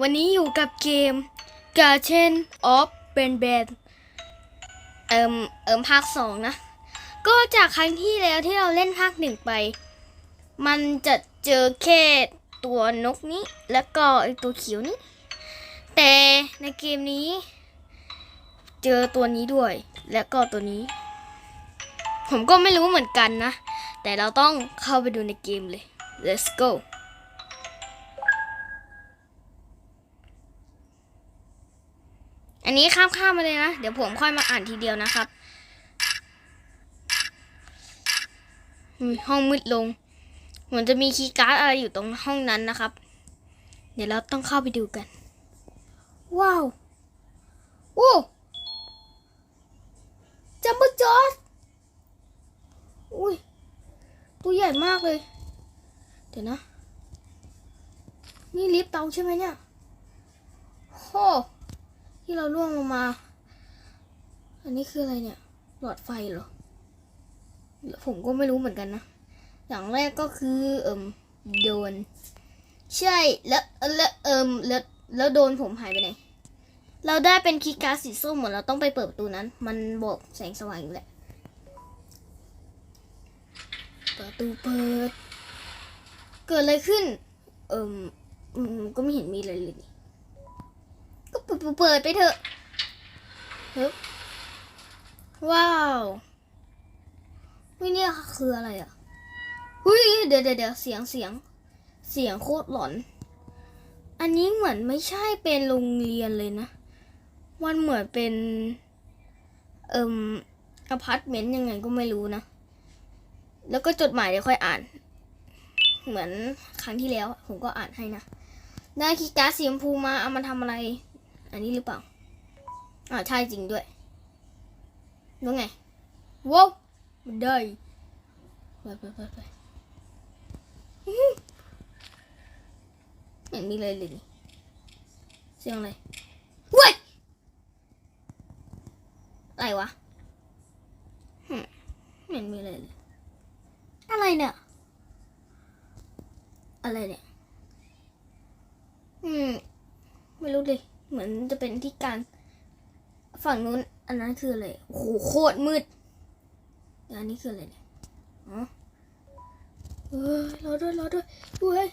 วันนี้อยู่กับเกม g a r d e n of b a n b a n เอิมเอิมภาคสองนะ ก็จากครั้งที่แล้วที่เราเล่นภาคหนึ่งไป มันจะเจอแค่ตัวนกนี้ แล้วก็ไอตัวเขียวนี้ แต่ในเกมนี้ เจอตัวนี้ด้วย แล้วก็ตัวนี้ ผมก็ไม่รู้เหมือนกันนะ แต่เราต้องเข้าไปดูในเกมเลย let's go อันนี้ข้ามข้ามมาเลยนะ เดี๋ยวผมค่อยมาอ่านทีเดียวนะครับห้องมืดลงเหมือนจะมีคีย์การ์ดอะไรอยู่ตรงห้องนั้นนะครับ เดี๋ยวเราต้องเข้าไปดูกัน ว้าวโอ้จัมโบ้จอร์ดอุ้ยตัวใหญ่มากเลย เดี๋ยวนะ นี่ลิฟต์เตาใช่ไหมเนี่ยโห ที่เราล่วงลงมา อันนี้คืออะไรเนี่ยหลอดไฟเหรอ ผมก็ไม่รู้เหมือนกันนะ อย่างแรกก็คือ เอิมโดน ใช่แล้วแล้วเอิมแล้วแล้วโดนผมหายไปไหน เราได้เป็นคีย์การ์ดสีส้มเหมือนเราต้องไปเปิดประตูนั้น มันบอกแสงสว่างอยู่แหละประตูเปิด เกิดอะไรขึ้น เอิมอืมก็ไม่เห็นมีอะไรเลย ก็เปิดเปิดไปเถอะฮึว้าวเฮ้ยเนี่ยคืออะไรอะเฮ้ยเดี๋ยวเดี๋ยวเดี๋ยวเสียงเสียง เสียงโคตรหลอน อันนี้เหมือนไม่ใช่เป็นโรงเรียนเลยนะ มันเหมือนเป็น เอ่มอพาร์ตเมนต์ยังไงก็ไม่รู้นะ แล้วก็จดหมายเดี๋ยวค่อยอ่าน เหมือนครั้งที่แล้ว ผมก็อ่านให้นะ ได้คีการ์ดสีชมพูมาเอามาทำอะไร อันนี้หรือเปล่าอ่าใช่จริงด้วยรู้ไงว้าวมันได้ไปไปไปไปไม่เห็นมีเลยเลยนี่เสียงอะไรเว้ยอะไรวะไม่เห็นมีเลยเลยอะไรเนี่ยอะไรเนี่ย อืม ไม่รู้เลยเหมือน จะเป็นฝั่งนู้นอันนั้นคืออะไรโอ้โหโคตรมืดอันนี้คืออะไรเนี่ยอ๋อเออรอด้วยรอด้วยด้วย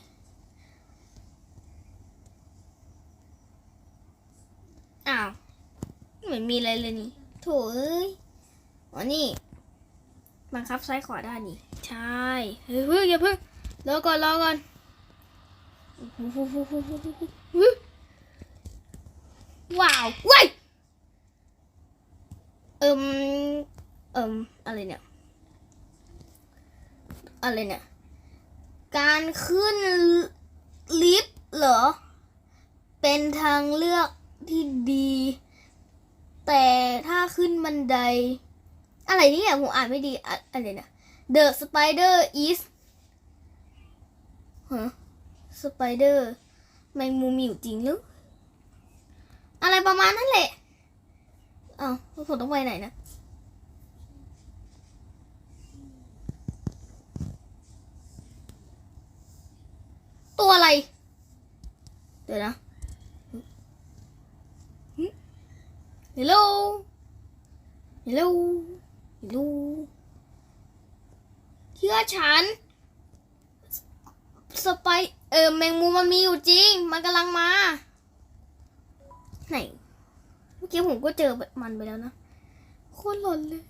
อ้าวไม่เหมือนมีอะไรเลยนี่โถเอ้ยอ๋อนี่บังคับซ้ายขวาได้นี่ใช่เฮ้ยเพิ่งอย่าเพิ่งรอก่อนรอก่อนโอ้โห ว้าวเว้ยเอิมเอิมอะไรเนี่ย อะไรเนี่ย การขึ้นลิฟต์เหรอ เป็นทางเลือกที่ดี แต่ถ้าขึ้นบันได อะไรนี่เนี่ยผมอ่านไม่ดี อะอะไรเนี่ย The spider is ฮะ spider แมงมุมมีอยู่จริงหรือ อะไรประมาณนั้นแหละอ้าวผมต้องไปไหนนะตัวอะไร เดี๋ยวนะฮัลโหลฮัลโหลฮัลโหลเชื่อฉัน สไปเออแมงมุมมันมีอยู่จริง มันกำลังมา กี้ผมก็เจอมันไปแล้วนะโคตรหลอนเลย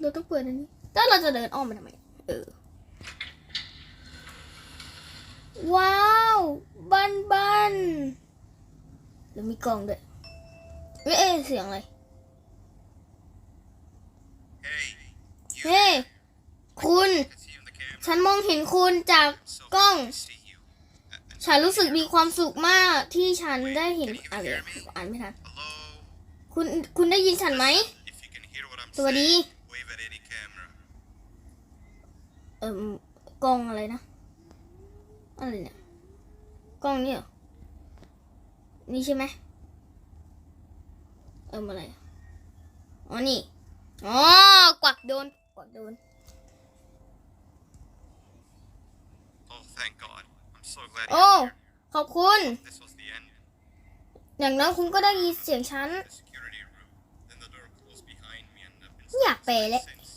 เราต้องเปิดอันนี้แล้วเราจะเดินอ้อมไปทำไมเออว้าวบันบันแล้วมีกล่องด้วยเอ๊ะเสียงอะไรเฮ้คุณ ฉันมองเห็นคุณจากกล้อง ฉันรู้สึกมีความสุขมากที่ฉันได้เห็นอะไรอ่านไม่ทัน คุณคุณได้ยินฉันไหม If you can hear what I'm สวัสดี saying, wave at any camera. เอ่มกล้องอะไรนะ อะไรเนี่ย กล้องนี่เหรอ นี่ใช่ไหมเอิมอะไร อ๋อ นี่ อ๋อ กวักโดน กวักโดน Oh, thank God. I'm so glad โอ้ you're here. ขอบคุณ This was the end. อย่างน้อยคุณก็ได้ยินเสียงฉัน อยากแปลเลย since.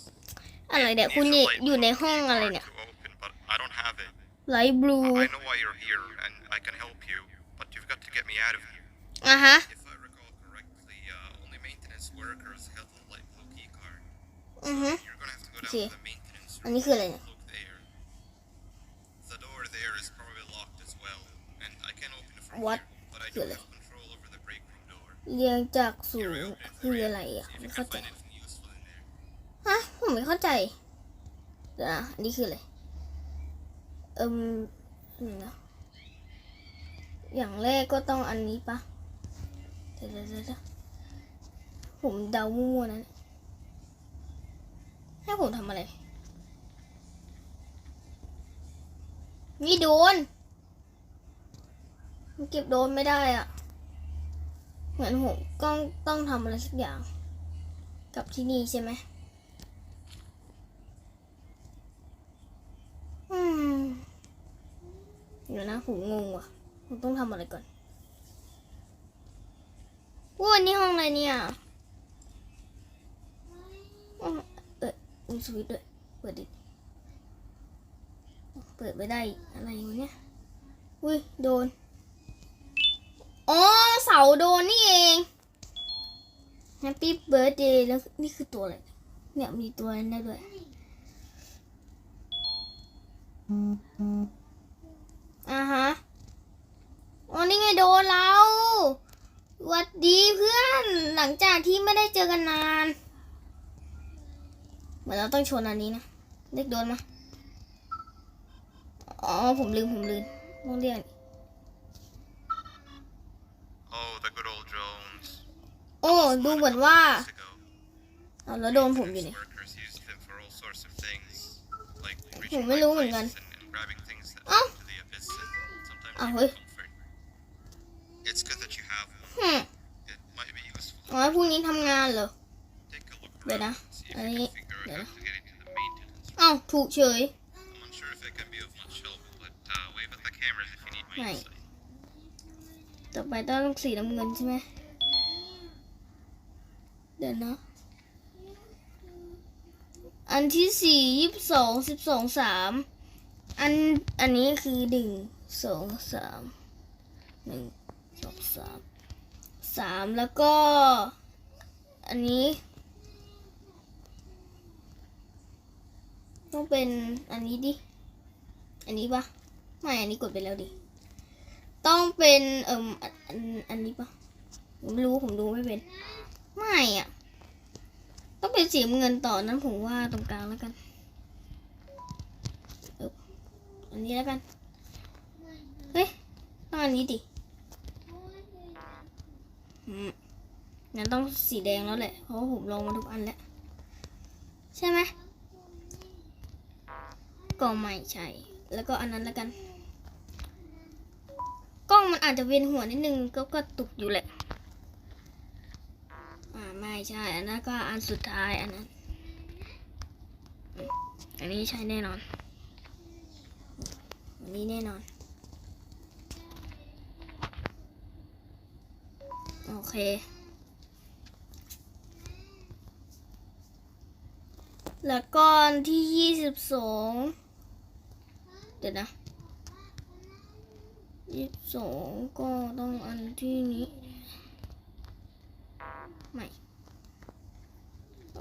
อะไรเนี่ยคุณ Needs a นี่ light อยู่ใน bulb ห้อง key อะไร card เนี่ย to open, but I don't have it. ไลท์บลู I know why you're here and I can help you, but you've got to get me out of here. อะฮะ If I recall correctly, uh, only maintenance workers have the light blue key card. อือฮึ You're gonna have to go down Okay. to the maintenance อัน room. นี้คืออะไรเนี่ย Look there. The door there is probably locked as well, and I can't open it from What? here, but I do Really? have control over the break room door. เรียงจากสู Here, ง I open it คื for อ you. อะไรอะ See if ไม่ you เข้า can ใจ ผมไม่เข้าใจเดี๋ยวนะอันนี้คืออะไรเอิมนะอย่างแรกก็ต้องอันนี้ปะเดี๋ยวเดี๋ยวเดี๋ยวผมเดามั่วๆนะเนี่ยให้ผมทำอะไรนี่โดนมันเก็บโดนไม่ได้อะเหมือนผมต้องต้องทำอะไรสักอย่าง กับที่นี่ใช่ไหม อืม เดี๋ยวนะผมงงว่ะผมต้องทำอะไรก่อนว้านี่ห้องอะไรเนี่ยอ๋อเออมีสวิตด้วยเปิดดิ เปิดไม่ได้อะไรวะเนี่ย อุ้ยโดน อ๋อเสาโดนนี่เอง Happy Birthday แล้วนี่คือตัวอะไร เนี่ยมีตัวนั้นด้วย อ่าฮะอ๋อนี่ไงโดนเราหวัดดีเพื่อนหลังจากที่ไม่ได้เจอกันนาน เหมือนเราต้องชนอันนี้นะเด็กโดนมาอ๋อผมลืมผมลืมต้องเรียก Oh, the good old drones. โอ้ดูเหมือนว่า Years ago, เอาแล้วโดนผมอยู่ these เนี่ย ผม reaching ไม่ right รู้เหมือนกัน places and, and grabbing things that Oh. led to the abyss and sometimes Ah, even oi. comfort. It's good that you have them. ฮึม It might be useful. อ๋อพรุ่งนี้ทำงานเหรอ Take a look Wait, around ah. and see if I you need- can figure wait, out how to get into the maintenance room. เอ้าถูกเฉย I'm unsure if it can be of much help, but uh, wave at the cameras if you need my Right. insight. ต่อไปต้องสีน้ำเงินใช่ไหมเดี๋ยวนะ อันที่สี่ยี่สิบสองสิบสองสามอันอันนี้คือหนึ่งสองสามหนึ่งสองสามสามแล้วก็ อันนี้ ต้องเป็นอันนี้ดิ อันนี้ปะไม่อันนี้กดไปแล้วดิ ต้องเป็นเอ่มอันอันอันนี้ปะผมไม่รู้ผมดูไม่เป็น ไม่อะ ต้องเป็นสีเงินต่อนั้นผมว่าตรงกลางแล้วกันอันนี้แล้วกัน เฮ้ยต้องอันนี้ดิงั้นต้องสีแดงแล้วแหละ เพราะผมลองมาทุกอันแล้ว ใช่ไหมก็ไม่ใช่ แล้วก็อันนั้นแล้วกัน กล้องมันอาจจะเวียนหัวนิดนึงก็กระตุกอยู่แหละ ไม่ใช่ อันนั้นก็อันสุดท้ายอันนั้น อันนี้ใช่แน่นอน อันนี้แน่นอน โอเคแล้วก็อันที่ยี่สิบสองเดี๋ยวนะยี่สิบสองก็ต้องอันที่นี้ ไม่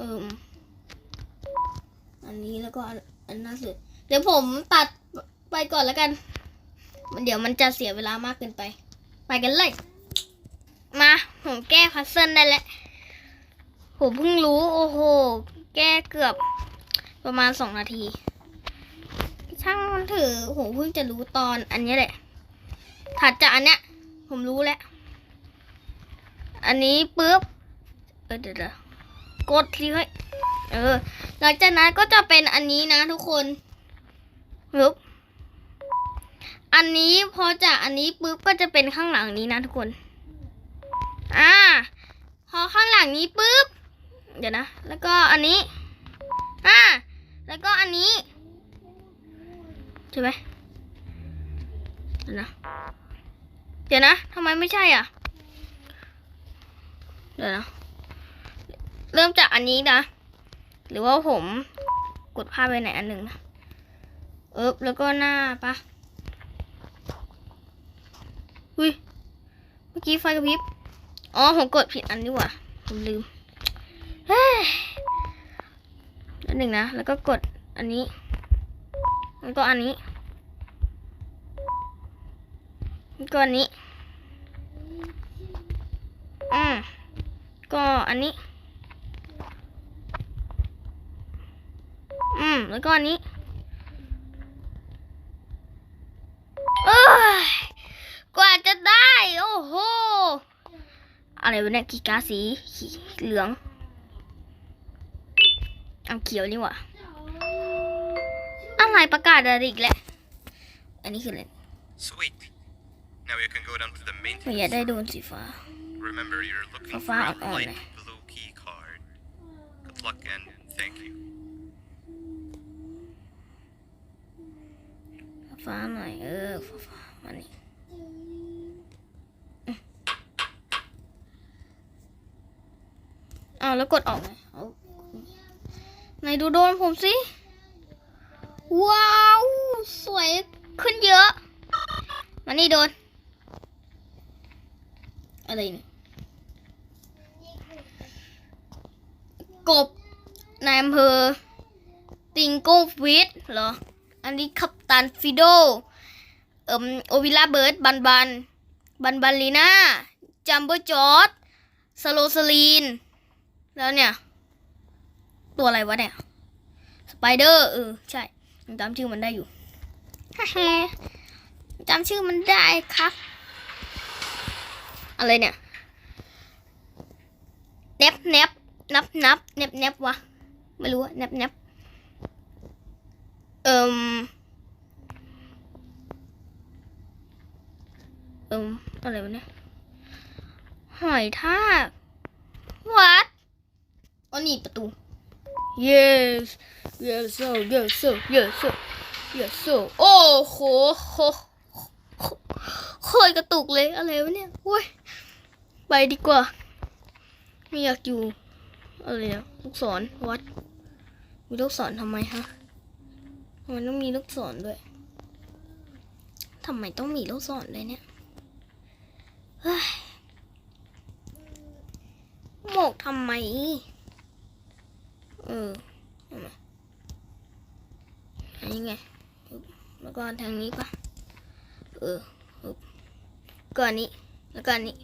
เอิมอันนี้แล้วก็อันน่าสุด เดี๋ยวผมตัดไปก่อนแล้วกัน มันเดี๋ยวมันจะเสียเวลามากเกินไป ไปกันเลย มาผมแก้พัซเซิลได้แล้วผมเพิ่งรู้โอ้โห แก้เกือบประมาณสองนาที ช่างมันถือผมเพิ่งจะรู้ตอนอันนี้แหละ ถัดจากอันเนี้ย ผมรู้แล้ว อันนี้ปุ๊บ เออเดี๋ยวเดี๋ยว กดทีเฮ้เออ หลังจากนั้นก็จะเป็นอันนี้นะทุกคนปุ๊บอันนี้พอจากอันนี้ปุ๊บก็จะเป็นข้างหลังนี้นะทุกคน อ่า พอข้างหลังนี้ปุ๊บ เดี๋ยวนะ แล้วก็อันนี้ อ่า แล้วก็อันนี้ใช่ไหมเดี๋ยวนะ เดี๋ยวนะทำไมไม่ใช่อะ เดี๋ยวนะ เริ่มจากอันนี้นะ หรือว่าผมกดภาพไปไหนอันหนึ่งนะเอ๊บแล้วก็หน้าปะอุ้ยเมื่อกี้ไฟกระพริบ อ๋อ ผมกดผิดอันนี่ว่าผมลืมเฮ้ยแล้วหนึ่งนะ แล้วก็กดอันนี้ แล้วก็อันนี้ก็อันนี้ อืมก็อันนี้ อืม แล้วก็อันนี้เอ้ยกว่าจะได้ โอ้โห อะไรวะเนี่ยกีการ์ดสีขีเหลือง เอาเขียวนี่หว่าอะไรประกาศอะไรอีกแล้ว อันนี้คืออะไร Sweet. Now you can go down to the หนู maintenance อยากได้โด room. นสีฟ้า Remember, you're looking for Far a on light it. blue key card. Good luck and thank you. ฟ้าหน่อยเออฟ้าฟ้ามานี่อ้าวแล้วกดออกไงเอาไหนดูโดนผมสิ ว้าว สวยขึ้นเยอะ มานี่โดน อะไรนี่กบนายอำเภอติงโก้ฟิตเหรอ อันนี้คัปตันฟิโดเอ่มโอวิลาเบิร์ดบันบัน บันบันลีน่าจัมโบจอร์ดสโลสลีน แล้วเนี่ย ตัวอะไรวะเนี่ย สไปเดอร์เออใช่จำชื่อมันได้อยู่จำชื่อมันได้ครับ อะไรเนี่ยเนบเนบนับนับเนบเนบวะ ไม่รู้เนบเนบ เอิมเอิมอะไรวะเนี่ย หอยทากวัดอ๋อนี่ประตู yes yes so yes so yes so yes so โอ้โหโหโคตรกระตุกเลยอะไรวะเนี่ยโว้ยไปดีกว่า ไม่อยากอยู่ อะไรอะลูกศรวัดมีลูกศรทำไมฮะ ทำไมต้องมีลูกศรด้วยทำไมต้องมีลูกศรด้วยเนี่ยเฮ้ยโหมกทำไม เออทำไมอันนี้ไงแล้วก็ทางนี้ปะเออก็อันนี้ แล้วก็อันนี้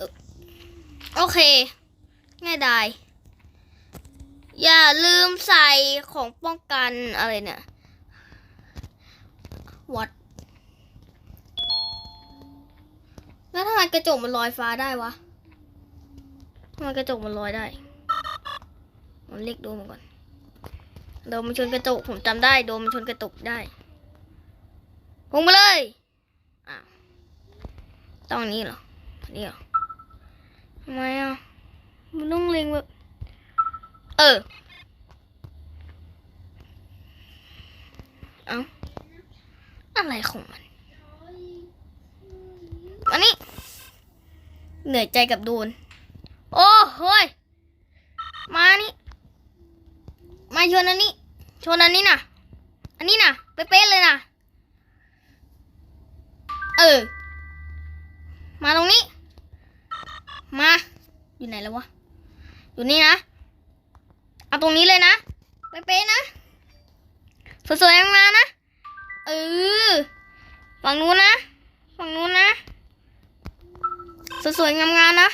อึ๊บโอเค ง่ายดาย อย่าลืมใส่ของป้องกันอะไรเนี่ยวัดแล้วทำไมกระจกมันลอยฟ้าได้วะทำไมกระจกมันลอยได้มันเรียกโดมมาก่อน โดมมันชนกระจกผมจำได้ โดมมันชนกระจกได้ลงมาเลยอะต้องนี้เหรอนนี้เหรอทำไมอะ มันต้องเล็งแบบ เออ เอาอะไรของมันมานี่เหนื่อยใจกับโดน โอ้เฮ้ยมานี่ มาชนอันนี้ ชนอันนี้นะอันนี้นะเป๊ะเลยนะเออ มาตรงนี้ มา อยู่ไหนแล้ววะ อยู่นี่นะ เอาตรงนี้เลยนะเป๊ะๆนะสวยๆงามานะเออฝั่งนู้นนะฝั่งนู้นนะสวยๆงามๆนะ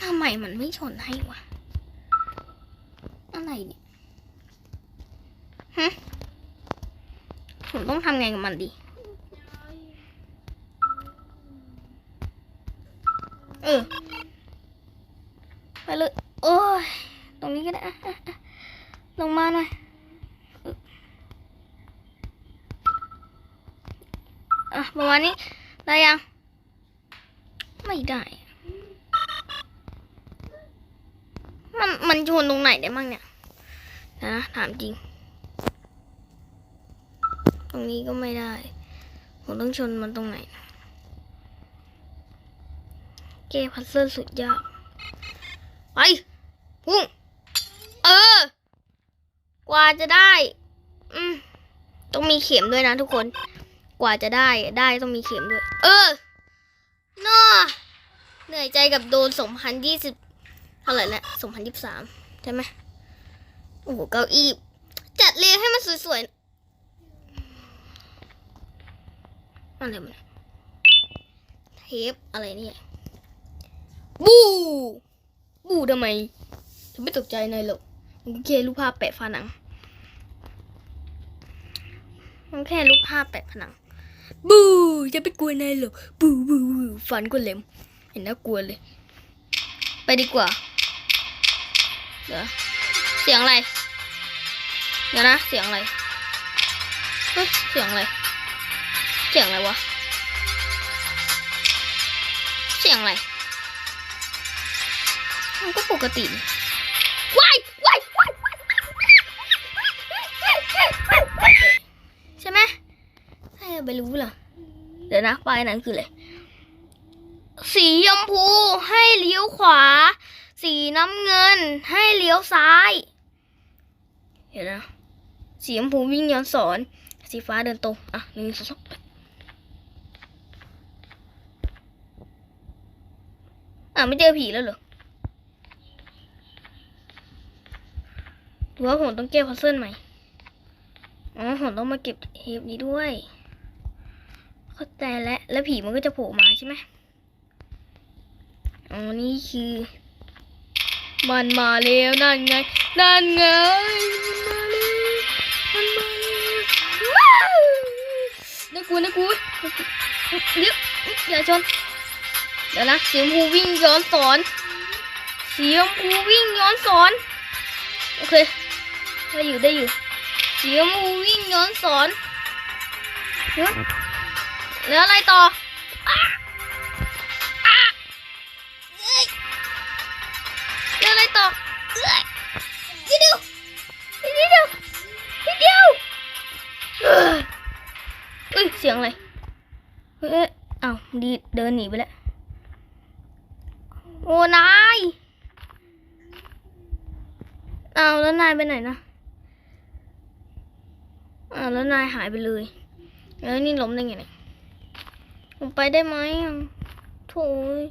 ทำไมมันไม่ชนให้วะอะไรเนี่ยฮะผมต้องทำไงกับมันดีเออไปเลย โอ้ย ตรงนี้ก็ได้ ลงมาหน่อยอึ๊บอะประมาณนี้ ได้ยัง ไม่ได้ มันมันชนตรงไหนได้มั่งเนี่ยนะถามจริง ตรงนี้ก็ไม่ได้ ผมต้องชนมันตรงไหนตก้พัซเซิลสุดยากไป พุ่งเออ กว่าจะได้ อืมต้องมีเข็มด้วยนะทุกคน กว่าจะได้ได้ต้องมีเข็มด้วย เออน่าเหนื่อยใจกับโดนสองพันยี่สิบเท่าไหร่ล้วสองพันยี่สิบสามใช่ไหมโอ้โหเก้าอี้จัดเรียงให้มันสวยๆอะไรมันเทปอะไรเนี่ยบูบูทำไม ฉันไม่ตกใจนายหรอกมันก็แค่รูปภาพแปะผนังมันแค่รูปภาพแปะผนัง บูจะไปกลัวนายหรอกบูบูบูฟันก็เล็ม เห็นน่ากลัวเลย ไปดีกว่า เดี๋ยวเสียงอะไร เดี๋ยวนะ เสียงอะไรเฮ้ยเสียงอะไร เสียงอะไรวะ เสียงอะไร มันก็ปกติ ว้ายว้ายว้ายว้ายว้ายใช่ไหมให้ไปรู้ล่ะเดี๋ยวนะป้ายนั้นคืออะไรสีชมพูให้เลี้ยวขวา สีน้ำเงินให้เลี้ยวซ้าย เห็นนะสีชมพูวิ่งย้อนสอน สีฟ้าเดินตรง อะหนึ่งสองสามอะไม่เจอผีแล้วเหรอ หรือว่าผมต้องแก้พัซเซิลใหม่ อ๋อผมต้องมาเก็บเทปนี้ด้วย เข้าใจแล้ว แล้วผีมันก็จะโผล่มาใช่ไหมอ๋อ นี่คือ มันมาแล้วนั่นไง นั่นไง มันมาแล้วมันมาแล้วน่ากลัวน่ากลัวเดี๋ยวอย่าชน เดี๋ยวนะสีชมพูวิ่งย้อนสอนสีชมพูวิ่งย้อนสอน โอเค ได้อยู่ได้อยู่สีชมพูวิ่งย้อนสอนเดี๋ยวแล้วอะไรต่ออะอะเอ้ยแล้วอะไรต่อเอ้ยนิดเดียวนิดเดียวนิดเดียวเอ้ยเอ้ยเสียงอะไรเฮ้ยอ้าวดีเดินหนีไปแล้วโอ้นายอ้าวแล้วนายไปไหนนะ อ้าแล้วนายหายไปเลย แล้วนี่ล้มได้ไงเนี่ยผมไปได้ไหมอะโถ่เอ้ย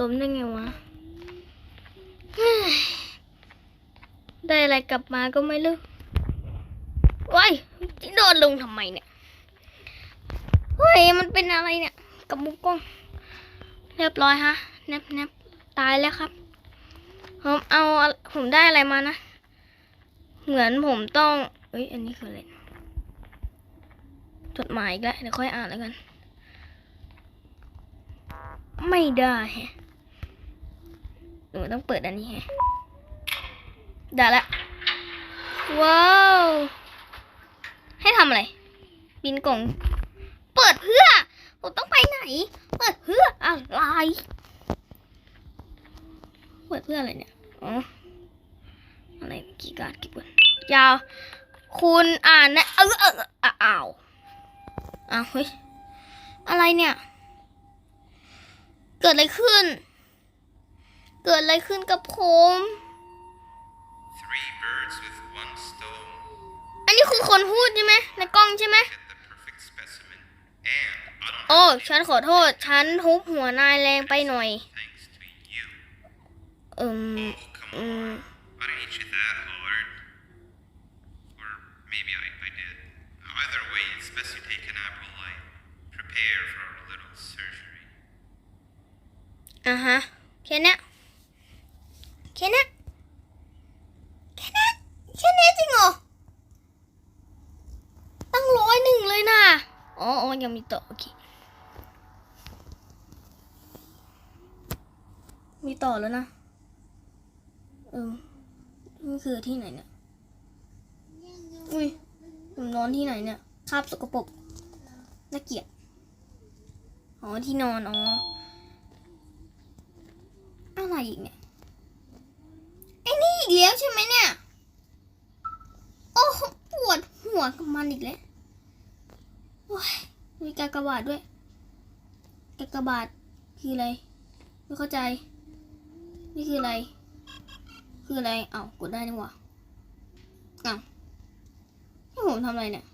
ล้มได้ไงวะ ได้อะไรกลับมาก็ไม่รู้ว้ายที่โดนลงทำไมเนี่ยเฮ้ยมันเป็นอะไรเนี่ย กับมุกกล้อง เรียบร้อยฮะแนบแนบตายแล้วครับผมเอาผมได้อะไรมานะ เหมือนผมต้อง เอ้ย อันนี้คืออะไรน จดหมายอีกแล้วเดี๋ยวค่อยอ่านแล้วกัน ไม่ได้ฮะหนูต้องเปิดอันนี้ฮะได้ละ ว้าว ให้ทำอะไร บินกล่อง เปิดเพื่อผมต้องไปไหน เปิดเพื่ออะไร เปิดเพื่ออะไรเนี่ย อ๋อ อะไรกีย์การ์ก็บก่นยาว คุณอ่านนะเออเอออ้าว อ้าวเฮ้ย อะไรเนี่ย เกิดอะไรขึ้น เกิดอะไรขึ้นกับผม Three birds with one stone. อันนี้คือคนพูดใช่ไหมในกล้องใช่ไหม Get the perfect specimen. And I don't โอ้ ฉันขอโทษ ฉันทุบหัวนายแรงไปหน่อย thanks to you. เอิม Oh, come อืม อะฮะแค่นี้แค่นี้แค่นี้แค่นี้จริงเหรอตั้งร้อยหนึ่งเลยนะอ๋ออ๋อยังมีต่อโอเคมีต่อแล้วนะเออนี่คือที่ไหนเนี่ยอุ้ยผมนอนที่ไหนเนี่ยคาบสกปรกน่าเกลียดอ๋อที่นอนอ๋อ อะไรอีกเนี่ยไอ้นี่อีกแล้วใช่ไหมเนี่ยโอ้โหปวดหัวกับมันอีกแล้วโอ้ยมีกากบาทด้วยกากบาทคืออะไรไม่เข้าใจนี่คืออะไร คืออะไรเอ้ากดได้นี่หว่าเอ้านี่ผมทำอะไรเนี่ย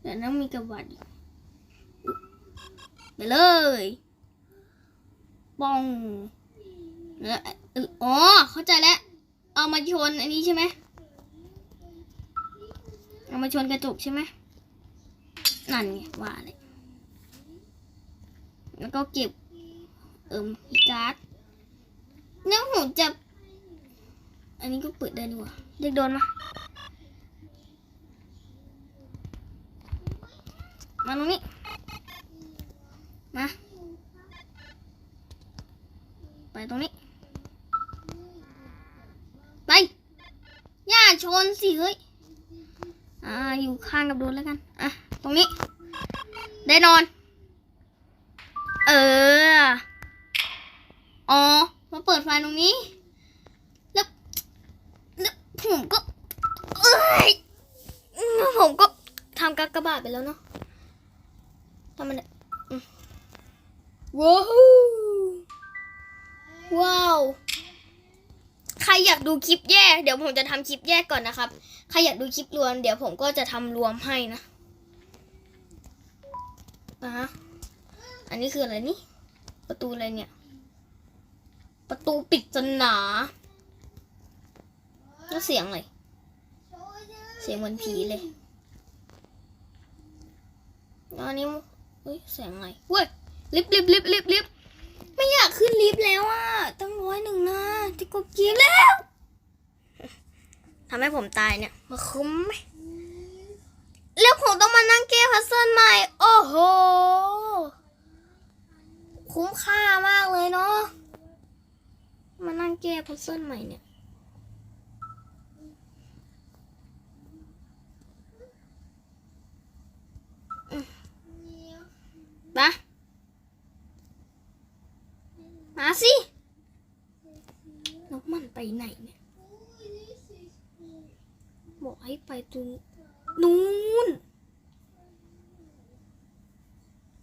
เดี๋ยวนั่งมีกระบาดอีกไปเลยปอง อ่ออ๋อ เข้าใจแล้ว เอามาชนอันนี้ใช่ไหม เอามาชนกระจกใช่ไหม นั่นไงว่าเลย แล้วก็เก็บ เอิ่มอีการ์ดแล้วผมจะ อันนี้ก็เปิดได้ดีกว่าเด็กโดนมามาตรงนี้ มา ไปตรงนี้ ไปอย่าชนสิเฮ้ย อ่า อยู่ข้างกับโดนแล้วกัน อะ ตรงนี้ ได้นอน เออ อ๋อ มาเปิดไฟตรงนี้ แล้ว แล้วผมก็ เอ้ยแล้วผมก็ทำกากระบาทไปแล้วเนาะทำมันเนี่ยว้าว ว้าว ใครอยากดูคลิปแยก เดี๋ยวผมจะทำคลิปแยกก่อนนะครับ ใครอยากดูคลิปรวม เดี๋ยวผมก็จะทำรวมให้นะนะฮะอันนี้คืออะไรนี่ ประตูอะไรเนี่ย ประตูปิดจนหนาแล้วเสียงอะไร เสียงเหมือนผีเลยอันนี้เฮ้ยเสียงอะไรเว้ยลิฟลิฟลิฟลิฟต์ลิฟต์ ไม่อยากขึ้นลิฟต์แล้วอะ ตั้งร้อยหนึ่งนะที่กดกีแล้วทำให้ผมตายเนี่ยมาคุ้มไหมแล้วผมต้องมานั่งแก้พัซเซิลใหม่ โอ้โห คุ้มค่ามากเลยเนาะ มานั่งแก้พัซเซิลใหม่เนี่ยอืมมามาสิแล้วมันไปไหนเนี่ย บอกให้ไปตรงนู้น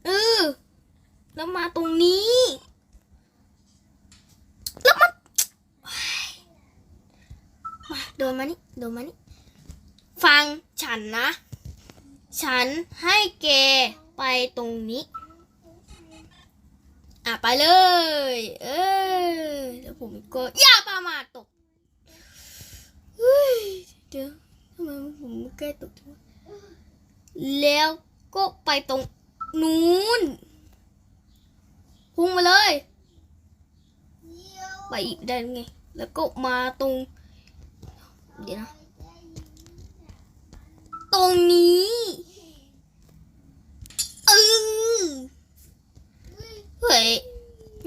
เออ แล้วมาตรงนี้ แล้วมันมาเดินมานี่เดินมานี่ ฟังฉันนะ ฉันให้แกไปตรงนี้ ไปเลย เออแล้วผมก็อย่าประมาทตกเฮ้ยเดี๋ยวทำไมผมไม่ใกล้ตกจังวะแล้วก็ไปตรงนู้นพุ่งมาเลย ไปอีกได้ไง แล้วก็มาตรง เดี๋ยวนะ ตรงนี้เออเฮ้ย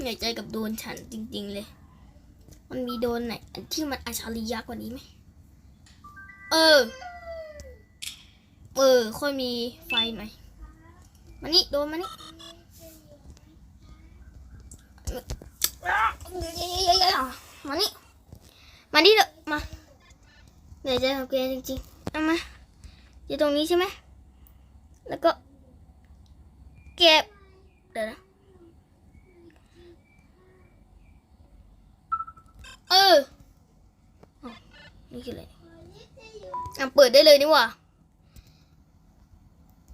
เหนื่อ ยใจกับโดนฉันจริง ๆ เลย มันมีโดนไหนที่มันอัจฉริยะกว่านี้ไหม เออ เออ ค่อยมีไฟหน่อย มานี่โดนมานี่มานี่ มานี่เถอะมาเหนื่อยใจกับแกจริงๆเอามาอยู่ตรงนี้ใช่ไหม แล้วก็ เก็บ เดี๋ยวนะ เออนี่คืออะไรอะเปิดได้เลยนี่ว่า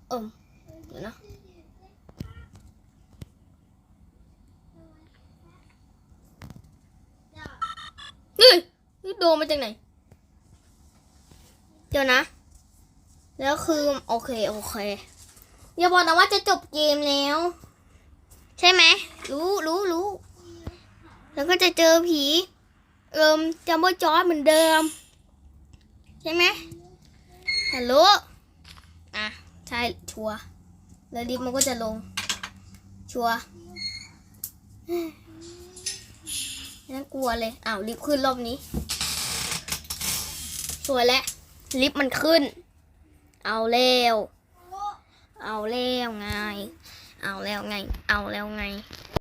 เอมเดี๋ยวนะเฮ้ยนี่โดมาจากไหน เดี๋ยวนะ แล้วคือโอเค โอเค อย่าบอกนะว่าจะจบเกมแล้ว ใช่ไหม รู้รู้รู้ แล้วก็จะเจอผี เอิมจัมโบ้จอร์เหมือนเดิม ใช่ไหมฮัลโหลอะ ใช่ชัวร์แล้วลิฟต์มันก็จะลง ชัวนั่นกลัวเลยอ้าวลิฟต์ขึ้นรอบนี้ สวยแล้วลิฟต์มันขึ้น เอาแล้วเอาแล้วไง เอาแล้วไง เอาแล้วไง